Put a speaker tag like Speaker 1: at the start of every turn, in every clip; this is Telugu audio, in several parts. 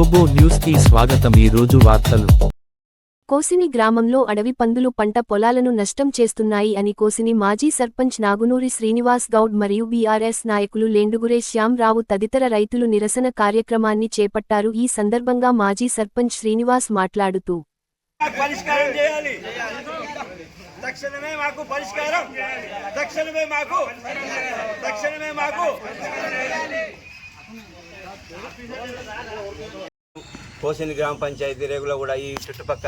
Speaker 1: గ్లోబో న్యూస్కి స్వాగతం ఈ రోజు వార్తలు.
Speaker 2: కోసిని గ్రామంలో అడవి పందులు పంట పొలాలను నష్టం చేస్తున్నాయి అని కోసిని మాజీ సర్పంచ్ నాగునూరి శ్రీనివాస్ గౌడ్ మరియు బీఆర్ఎస్ నాయకులు లేండుగురే శ్యాంరావు తదితర రైతులు నిరసన కార్యక్రమాన్ని చేపట్టారు. ఈ సందర్భంగా మాజీ సర్పంచ్ శ్రీనివాస్ మాట్లాడుతూ.
Speaker 3: మాకు పరిష్కారం చేయాలి. తక్షణమే మాకు పరిష్కారం. తక్షణమే మాకు. తక్షణమే మాకు. కోసిని గ్రామ పంచాయతీ రేగులో కూడా ఈ చుట్టుపక్క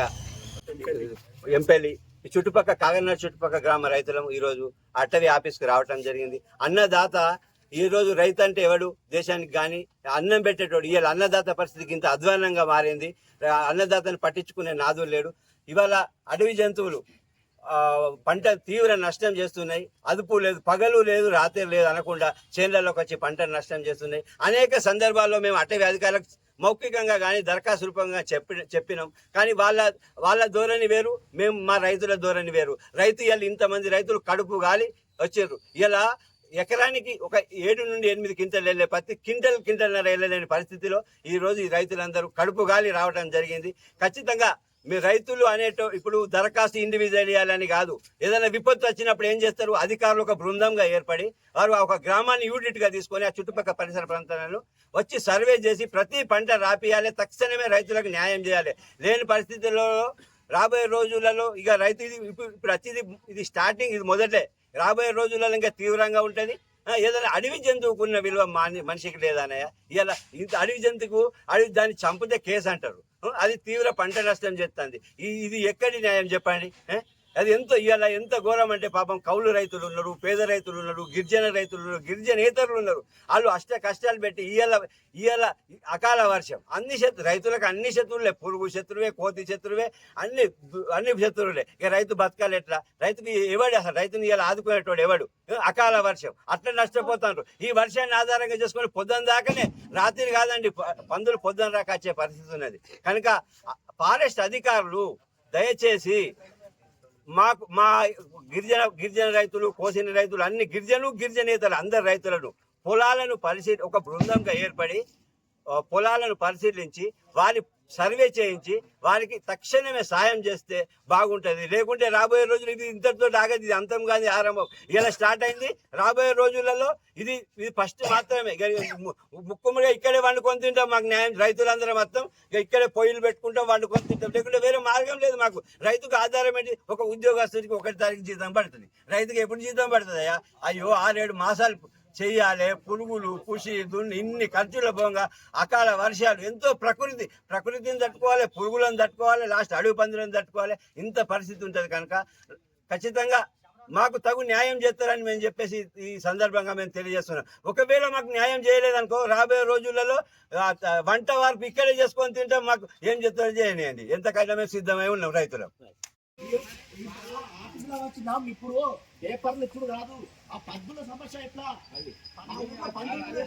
Speaker 3: ఎంపెల్లి ఈ చుట్టుపక్క కాగనాడ చుట్టుపక్క గ్రామ రైతులం ఈరోజు అటవీ ఆఫీస్కి రావటం జరిగింది. అన్నదాత ఈ రోజు రైతు అంటే ఎవడు? దేశానికి కానీ అన్నం పెట్టేటోడు. ఇవాళ అన్నదాత పరిస్థితికి ఇంత అధ్వానంగా మారింది. అన్నదాతను పట్టించుకునే నాదు లేడు. ఇవాళ అడవి జంతువులు పంట తీవ్ర నష్టం చేస్తున్నాయి. అదుపు లేదు పగలు లేదు రాత్రి లేదు అనకుండా చేనులలోకి వచ్చి పంట నష్టం చేస్తున్నాయి. అనేక సందర్భాల్లో మేము అటవీ అధికారులకు మౌఖికంగా కానీ దరఖాస్తు రూపంగా చెప్పి చెప్పినాం. కానీ వాళ్ళ వాళ్ళ ధోరణి వేరు మేము మా రైతుల ధోరణి వేరు. రైతు ఇలా ఇంతమంది రైతులు కడుపు గాలి వచ్చారు ఇలా ఎకరానికి ఒక ఏడు నుండి ఎనిమిది క్వింటల్ వెళ్ళే పత్తి క్వింటల్ క్వింటల్నర వెళ్ళలేని పరిస్థితిలో ఈరోజు ఈ రైతులందరూ కడుపు గాలి రావడం జరిగింది. ఖచ్చితంగా మీ రైతులు అనేటో ఇప్పుడు దరఖాస్తు ఇండివిజువల్ అని కాదు. ఏదైనా విపత్తు వచ్చినప్పుడు ఏం చేస్తారు? అధికారులు ఒక బృందంగా ఏర్పడి వారు ఒక గ్రామాన్ని యూనిట్గా తీసుకొని ఆ చుట్టుపక్కల పరిసర ప్రాంతాలను వచ్చి సర్వే చేసి ప్రతి పంట రాపియాలి తక్షణమే రైతులకు న్యాయం చేయాలి. లేని పరిస్థితుల్లో రాబోయే రోజులలో ఇక రైతు ఇది ఇప్పుడు వచ్చేది ఇది స్టార్టింగ్ ఇది మొదటే. రాబోయే రోజులలో ఇంకా తీవ్రంగా ఉంటుంది. ఏదైనా అడవి జంతువుకున్న విలువ మనిషికి లేదనయ్య ఇలా ఇంత అడవి జంతువుకు అడవి దాన్ని చంపితే కేసు అంటారు. అది తీవ్ర పంట నష్టం చేస్తుంది. ఈ- ఇది ఎక్కడి న్యాయం చెప్పండి? అది ఎంతో ఇవాళ ఎంత ఘోరం అంటే పాపం కౌలు రైతులు ఉన్నారు పేద రైతులు ఉన్నారు గిరిజన రైతులు ఉన్నారు గిరిజనేతరులు ఉన్నారు. వాళ్ళు అష్ట కష్టాలు పెట్టి ఇవాళ ఇవాళ అకాల వర్షం. అన్ని శత్రు రైతులకు అన్ని శత్రువులే. పురుగు శత్రువే కోతి శత్రువే అన్ని అన్ని శత్రువులే. ఇక రైతు బతకాలి ఎట్లా? రైతుకి ఎవడు అసలు? రైతుని ఇవాళ ఆదుకునేటోడు ఎవడు? అకాల వర్షం. అట్లా నష్టపోతారు ఈ వర్షాన్ని ఆధారంగా చేసుకొని పొద్దున దాకానే రాత్రి కాదండి పందులు పొద్దున దాకా వచ్చే పరిస్థితి ఉన్నది. కనుక ఫారెస్ట్ అధికారులు దయచేసి మాకు మా గిరిజన గిరిజన రైతులు కోసిన రైతులు అన్ని గిరిజనులు గిరిజనేతలు అందరు రైతులను పొలాలను పరిశీలి ఒక బృందంగా ఏర్పడి పొలాలను పరిశీలించి వారి సర్వే చేయించి వారికి తక్షణమే సాయం చేస్తే బాగుంటుంది. లేకుంటే రాబోయే రోజులు ఇది ఇంతటితో ఆగదు ఇది అంతం కాదు ఆరంభం. ఇలా స్టార్ట్ అయింది. రాబోయే రోజులలో ఇది ఇది ఫస్ట్ మాత్రమే. ఇక ముక్కుముడిగా ఇక్కడే వండుకొని తింటాం మాకు న్యాయం. రైతులందరం మొత్తం ఇక్కడే పొయ్యిలు పెట్టుకుంటాం వండుకొని తింటాం. లేకుంటే వేరే మార్గం లేదు మాకు. రైతుకు ఆధారం ఏంటి? ఒక ఉద్యోగస్తుడికి ఒకటి తారీఖు జీతం పడుతుంది. రైతుకి ఎప్పుడు జీతం పడుతుందయ్యా? అయ్యో ఆరేడు మాసాలు చేయాలి పురుగులు పుషి దున్ని ఇన్ని ఖర్చుల భంగా అకాల వర్షాలు ఎంతో ప్రకృతి ప్రకృతిని తట్టుకోవాలి పురుగులను తట్టుకోవాలి లాస్ట్ అడవి పందులను తట్టుకోవాలి ఇంత పరిస్థితి ఉంటుంది కనుక ఖచ్చితంగా మాకు తగు న్యాయం చేస్తారని మేము చెప్పేసి ఈ సందర్భంగా మేము తెలియజేస్తున్నాం. ఒకవేళ మాకు న్యాయం చేయలేదనుకో రాబోయే రోజులలో వంట వార్పు ఇక్కడే చేసుకొని తింటాం మాకు ఏం చెప్తారో చేయనియండి. ఎంతకైనా మేము సిద్ధమై ఉన్నాం రైతులం.
Speaker 4: ఇప్పుడు పేపర్లు ఇప్పుడు కాదు ఆ పద్దుల సమస్య ఎట్లా? పండుగ